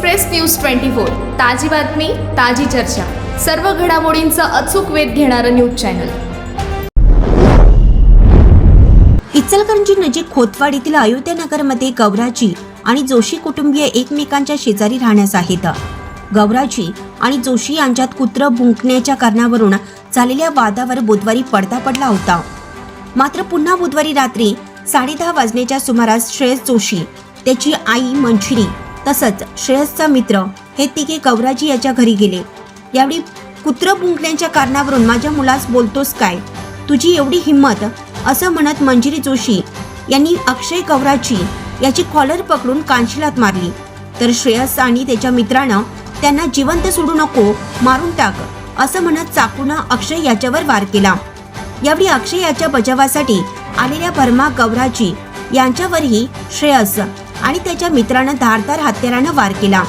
Express news twenty four ताजी बातमी ताजी चर्चा. सर्व घडामोडींचा अचूक वेध घेणारं न्यूज चॅनल. इचलकरंजी नजीक खोतवाडीतील अयोध्यानगरमध्ये गौराजी आणि जोशी कुटुंबीय एकमेकांच्या शेजारी राहण्यास आहेत. गौराजी आणि जोशी यांच्यात कुत्र भुंकण्याच्या कारणावरून झालेल्या वादावर बुधवारी पडदा पडला होता. मात्र पुन्हा बुधवारी रात्री साडेदहा वाजण्याच्या सुमारास श्रेयस जोशी त्याची आई मंजिरी तसंच श्रेयसचा मित्र हे तिघे गौराजी याच्या घरी गेले. यावेळी कुत्र भुंकण्याच्या कारणावरून माझ्या मुलास बोलतोस काय? तुझी एवढी हिंमत? असं म्हणत मंजिरी जोशी यांनी अक्षय गौराजी याची कॉलर पकडून कांशिलात मारली. तर श्रेयस आणि त्याच्या मित्रानं त्यांना जिवंत सोडू नको मारून टाक असं म्हणत चाकूनं अक्षय याच्यावर वार केला. यावेळी अक्षय याच्या बचावासाठी आलेल्या भरमा गौराजी यांच्यावरही श्रेयस आणि त्याच्या मित्रानं धारदार हत्यारानं वार केला.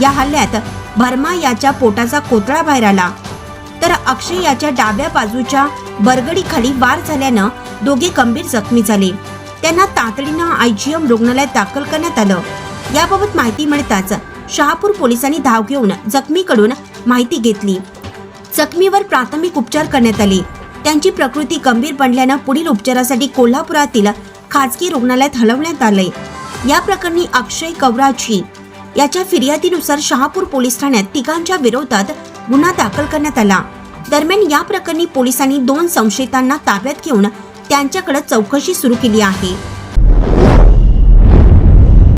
या हल्ल्यात भरमा याच्या पोटाचा कोतळा बाहेर आला. तर अक्षय याच्या डाव्या बाजूच्या बरगडीखाली वार झाल्यानं दोघे गंभीर जखमी झाले. त्यांना तातडीनं आयजीएम रुग्णालयात दाखल करण्यात आलं. याबाबत माहिती मिळताच शहापूर पोलिसांनी धाव घेऊन जखमीकडून माहिती घेतली. जखमीवर प्राथमिक उपचार करण्यात आले. त्यांची प्रकृती गंभीर बनल्यानं पुढील उपचारासाठी कोल्हापुरातील खाजगी रुग्णालयात हलवण्यात आले या प्रकरणी अक्षय कवराची याच्या फिर्यादीनुसार शहापूर पोलीस ठाण्यात तिघांच्या विरोधात गुन्हा दाखल करण्यात आला. दरम्यान या प्रकरणी पोलिसांनी दोन संशयितांना ताब्यात घेऊन त्यांच्याकडे चौकशी सुरू केली आहे.